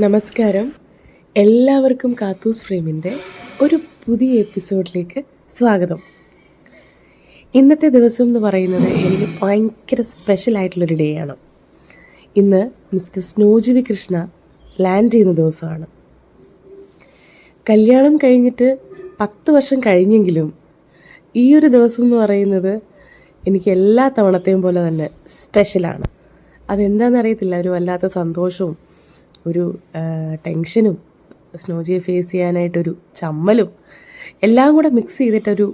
നമസ്കാരം. എല്ലാവർക്കും കാത്തൂസ് ഫ്രെയിമിന്റെ ഒരു പുതിയ എപ്പിസോഡിലേക്ക് സ്വാഗതം. ഇന്നത്തെ ദിവസം എന്ന് പറയുന്നത് എനിക്ക് ഭയങ്കര സ്പെഷ്യൽ ആയിട്ടുള്ളൊരു ഡേ ആണ്. ഇന്ന് മിസ്റ്റർ സ്നോജുവി കൃഷ്ണ ലാൻഡ് ചെയ്യുന്ന ദിവസമാണ്. കല്യാണം കഴിഞ്ഞിട്ട് പത്ത് വർഷം കഴിഞ്ഞെങ്കിലും ഈ ഒരു ദിവസം എന്ന് പറയുന്നത് എനിക്ക് എല്ലാ തവണത്തെയും പോലെ തന്നെ സ്പെഷ്യലാണ് അതെന്താണെന്ന് അറിയത്തില്ല. ഒരു വല്ലാത്ത സന്തോഷവും ഒരു ടെൻഷനും സ്നോജിയെ ഫേസ് ചെയ്യാനായിട്ടൊരു ചമ്മലും എല്ലാം കൂടെ മിക്സ് ചെയ്തിട്ടൊരു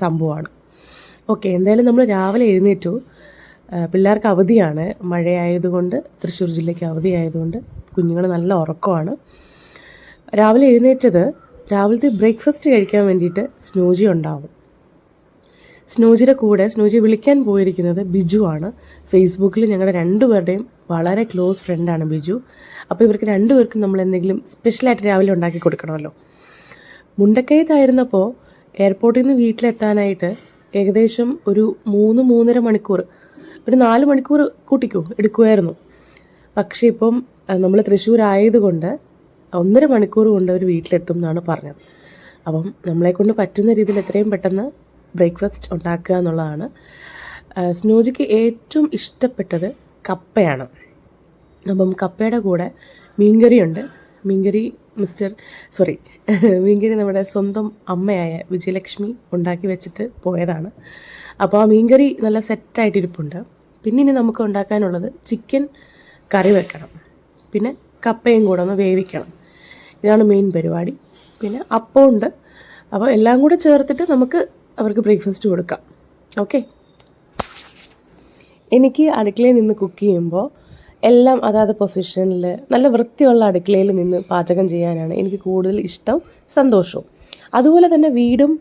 സംഭവമാണ്. ഓക്കെ എന്തായാലും നമ്മൾ രാവിലെ എഴുന്നേറ്റു. പിള്ളേർക്ക് അവധിയാണ്. മഴയായതുകൊണ്ട് തൃശ്ശൂർ ജില്ലയ്ക്ക് അവധിയായതുകൊണ്ട് കുഞ്ഞുങ്ങൾ നല്ല ഉറക്കമാണ്. രാവിലെ എഴുന്നേറ്റത് രാവിലത്തെ ബ്രേക്ക്ഫാസ്റ്റ് കഴിക്കാൻ വേണ്ടിയിട്ട് സ്നോജി ഉണ്ടാവും. സ്നോജിയുടെ കൂടെ സ്നോജി വിളിക്കാൻ പോയിരിക്കുന്നത് ബിജു ആണ്. ഫേസ്ബുക്കിൽ ഞങ്ങളുടെ രണ്ടുപേരുടെയും വളരെ ക്ലോസ് ഫ്രണ്ടാണ് ബിജു. അപ്പോൾ ഇവർക്ക് രണ്ടുപേർക്കും നമ്മൾ എന്തെങ്കിലും സ്പെഷ്യലായിട്ട് രാവിലെ ഉണ്ടാക്കി കൊടുക്കണമല്ലോ. മുണ്ടക്കയത്തായിരുന്നപ്പോൾ എയർപോർട്ടിൽ നിന്ന് വീട്ടിലെത്താനായിട്ട് ഏകദേശം ഒരു മൂന്ന് മൂന്നര മണിക്കൂർ ഒരു നാല് മണിക്കൂർ കൂട്ടിക്കോ എടുക്കുമായിരുന്നു പക്ഷേ ഇപ്പം നമ്മൾ തൃശ്ശൂർ ആയതുകൊണ്ട് ഒന്നര മണിക്കൂർ കൊണ്ട് അവർ വീട്ടിലെത്തും എന്നാണ് പറഞ്ഞത്. അപ്പം നമ്മളെക്കൊണ്ട് പറ്റുന്ന രീതിയിൽ എത്രയും പെട്ടെന്ന് ബ്രേക്ക്ഫാസ്റ്റ് ഉണ്ടാക്കുക എന്നുള്ളതാണ്. സ്നോജിക്ക് ഏറ്റവും ഇഷ്ടപ്പെട്ടത് കപ്പയാണ്. അപ്പം കപ്പയുടെ കൂടെ മീൻകറിയുണ്ട്. മീൻകറി മിസ്റ്റർ സോറി മീൻകറി നമ്മുടെ സ്വന്തം അമ്മയായ വിജയലക്ഷ്മി ഉണ്ടാക്കി വെച്ചിട്ട് പോയതാണ്. അപ്പോൾ ആ മീൻകറി നല്ല സെറ്റായിട്ടിരിപ്പുണ്ട്. പിന്നെ ഇനി നമുക്ക് ഉണ്ടാക്കാനുള്ളത് ചിക്കൻ കറി വെക്കണം. പിന്നെ കപ്പയും കൂടെ ഒന്ന് വേവിക്കണം. ഇതാണ് മെയിൻ പരിപാടി. പിന്നെ അപ്പമുണ്ട്. അപ്പോൾ എല്ലാം കൂടെ ചേർത്തിട്ട് നമുക്ക് അവർക്ക് ബ്രേക്ക്ഫാസ്റ്റ് കൊടുക്കാം. ഓക്കെ? എനിക്ക് അടുക്കളയിൽ നിന്ന് കുക്ക് ചെയ്യുമ്പോൾ എല്ലാം അതാത് പൊസിഷനിൽ നല്ല വൃത്തിയുള്ള അടുക്കളയിൽ നിന്ന് പാചകം ചെയ്യാനാണ് എനിക്ക് കൂടുതൽ ഇഷ്ടം സന്തോഷവും. അതുപോലെ തന്നെ വീടും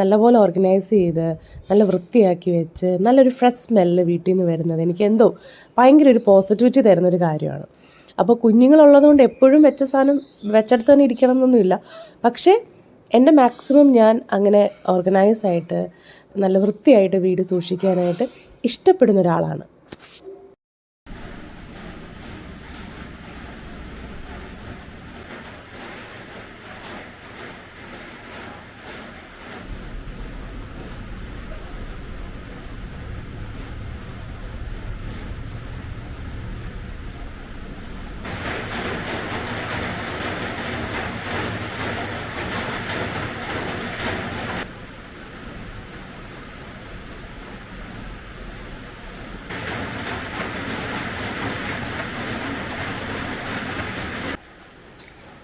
നല്ലപോലെ ഓർഗനൈസ് ചെയ്ത് നല്ല വൃത്തിയാക്കി വെച്ച് നല്ലൊരു ഫ്രഷ് സ്മെല്ല് വീട്ടിൽ നിന്ന് വരുന്നത് എനിക്ക് എന്തോ ഭയങ്കര ഒരു പോസിറ്റിവിറ്റി തരുന്നൊരു കാര്യമാണ്. അപ്പോൾ കുഞ്ഞുങ്ങളുള്ളതുകൊണ്ട് എപ്പോഴും വെച്ച സാധനം വെച്ചെടുത്ത് തന്നെ ഇരിക്കണം എന്നൊന്നുമില്ല. പക്ഷേ എന്റെ മാക്സിമം ഞാൻ അങ്ങനെ ഓർഗനൈസ് ആയിട്ട് നല്ല വൃത്തിയായിട്ട് വീട് സൂക്ഷിക്കാനായിട്ട് ഇഷ്ടപ്പെടുന്ന ഒരാളാണ്.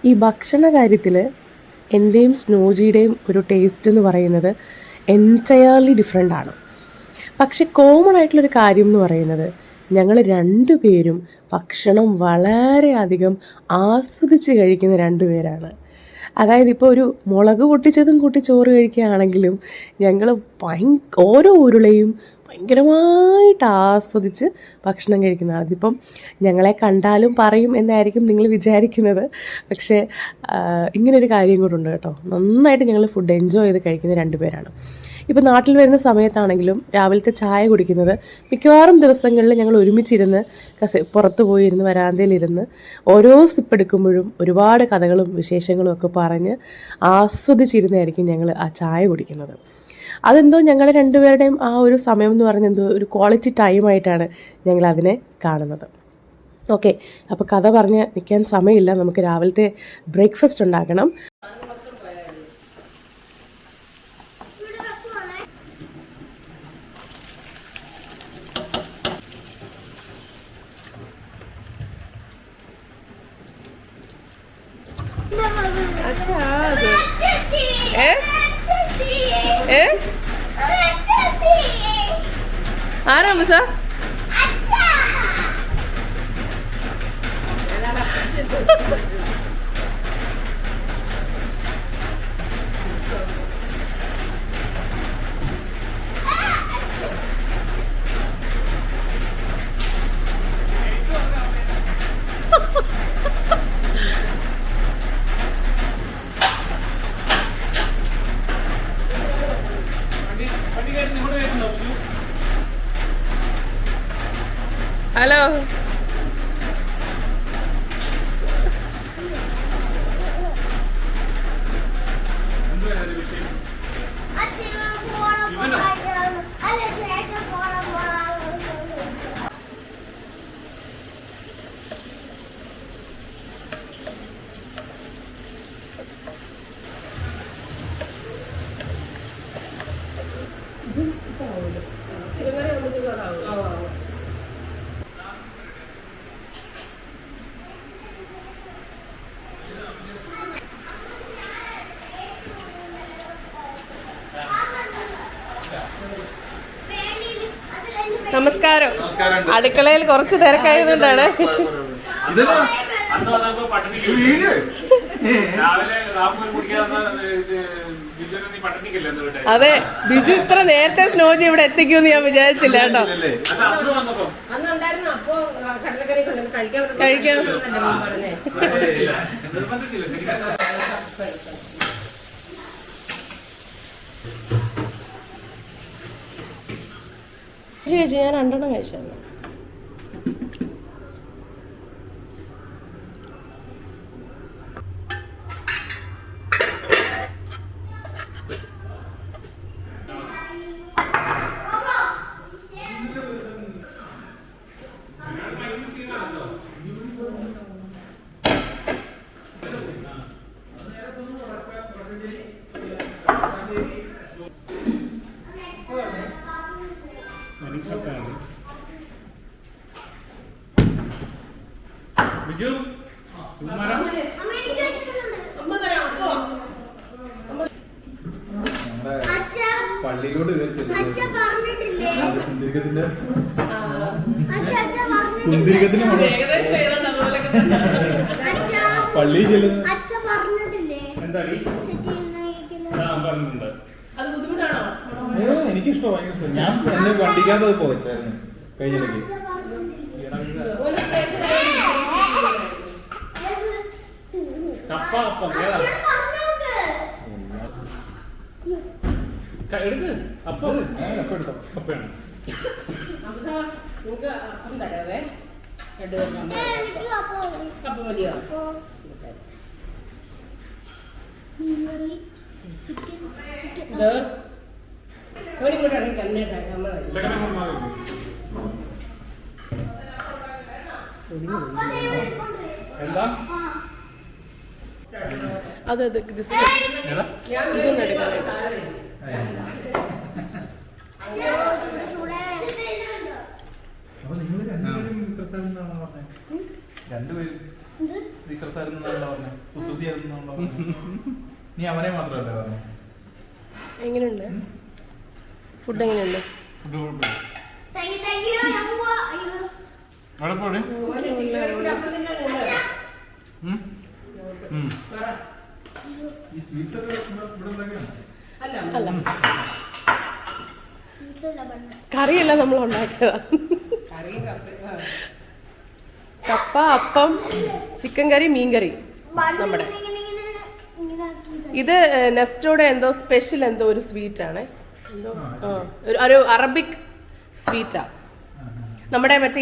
ഈ ഭക്ഷണ കാര്യത്തിൽ എന്റെയും സ്നോജിയുടെയും ഒരു ടേസ്റ്റ് എന്ന് പറയുന്നത് എന്റയർലി ഡിഫറെന്റ് ആണ്. പക്ഷെ കോമൺ ആയിട്ടുള്ളൊരു കാര്യം എന്ന് പറയുന്നത് ഞങ്ങൾ രണ്ടുപേരും ഭക്ഷണം വളരെയധികം ആസ്വദിച്ച് കഴിക്കുന്ന രണ്ടുപേരാണ് അതായത് ഇപ്പോൾ ഒരു മുളക് പൊട്ടിച്ചതും കൂട്ടി ചോറ് കഴിക്കുകയാണെങ്കിലും ഞങ്ങൾ ഭയ ഓരോ ഉരുളയും ഭയങ്കരമായിട്ട് ആസ്വദിച്ച് ഭക്ഷണം കഴിക്കുന്ന അതിപ്പം ഞങ്ങളെ കണ്ടാലും പറയും എന്നായിരിക്കും നിങ്ങൾ വിചാരിക്കുന്നത്. പക്ഷേ ഇങ്ങനൊരു കാര്യം കൂടെ ഉണ്ട് കേട്ടോ. നന്നായിട്ട് ഞങ്ങൾ ഫുഡ് എൻജോയ് ചെയ്ത് കഴിക്കുന്ന രണ്ടുപേരാണ് ഇപ്പോൾ നാട്ടിൽ വരുന്ന സമയത്താണെങ്കിലും രാവിലത്തെ ചായ കുടിക്കുന്നത് മിക്കവാറും ദിവസങ്ങളിൽ ഞങ്ങൾ ഒരുമിച്ചിരുന്ന് കസ പുറത്ത് പോയിരുന്ന് വരാന്തയിലിരുന്ന് ഓരോ സിപ്പ് എടുക്കുമ്പോഴും ഒരുപാട് കഥകളും വിശേഷങ്ങളും ഒക്കെ പറഞ്ഞ് ആസ്വദിച്ചിരുന്നായിരിക്കും ഞങ്ങൾ ആ ചായ കുടിക്കുന്നത്. അതെന്തോ ഞങ്ങളുടെ രണ്ടുപേരുടെയും ആ ഒരു സമയം എന്ന് പറഞ്ഞ എന്തോ ഒരു ക്വാളിറ്റി ടൈമായിട്ടാണ് ഞങ്ങൾ അതിനെ കാണുന്നത് ഓക്കെ അപ്പോൾ കഥ പറഞ്ഞ് നിൽക്കാൻ സമയമില്ല നമുക്ക് രാവിലത്തെ ബ്രേക്ക്ഫാസ്റ്റ് ഉണ്ടാക്കണം अच्छा ഏ ഏ? ആരാ മുസ हेलो നമസ്കാരം. അടുക്കളയിൽ കുറച്ച് തിരക്കായതുകൊണ്ടാണ്. അതെ ബിജു ഇത്ര നേരത്തെ സ്നോജി ഇവിടെ എത്തിക്കൂന്ന് ഞാൻ വിചാരിച്ചില്ല കേട്ടോ. ഇല്ലല്ലേ? ചേച്ചി ഞാൻ രണ്ടെണ്ണം കഴിച്ചായിരുന്നു ബിജു പള്ളിയിലോട്ട് കുന്തിരിക്കത്തിന്റെ കുന്തിരിക്കത്തിന്. പള്ളിയിൽ എന്താ പറഞ്ഞിട്ടുണ്ട്. ഇഷ്ടം. ഞാൻ എന്നെ വണ്ടിക്കാതെ പോയിച്ചായിരുന്നു കഴിഞ്ഞിടയ്ക്ക് കപ്പ അപ്പം ഏതാ ക- എടുക്ക്. അപ്പം കപ്പയാണ് നിങ്ങൾക്ക് അപ്പം തരാവേ. അപ്പോ കപ്പ മതിയോ? ഇത് ഒരിങ്ങോട്ടാണെങ്കിൽ കണ്ണേട്ടാ നമ്മളെ എന്താ? അതെ അതെ ജസ്റ്റ് ഇതൊന്നും നീ അവനെ മാത്രമല്ലേ പറഞ്ഞു? എങ്ങനെയുണ്ട്? ഫുഡ് എങ്ങനെയുണ്ട്? ഫുഡ് കുഴപ്പമില്ല. അല്ല. കറിയല്ല നമ്മൾ ഉണ്ടാക്കിയതാ. കപ്പ അപ്പം ചിക്കൻ കറി മീൻ കറി നമ്മുടെ. ഇത് നെസ്റ്റോടെ എന്തോ സ്പെഷ്യൽ എന്തോ ഒരു സ്വീറ്റ് ആണ്. എന്തോ ഒരു അറബിക് സ്വീറ്റാ നമ്മുടെ മറ്റേ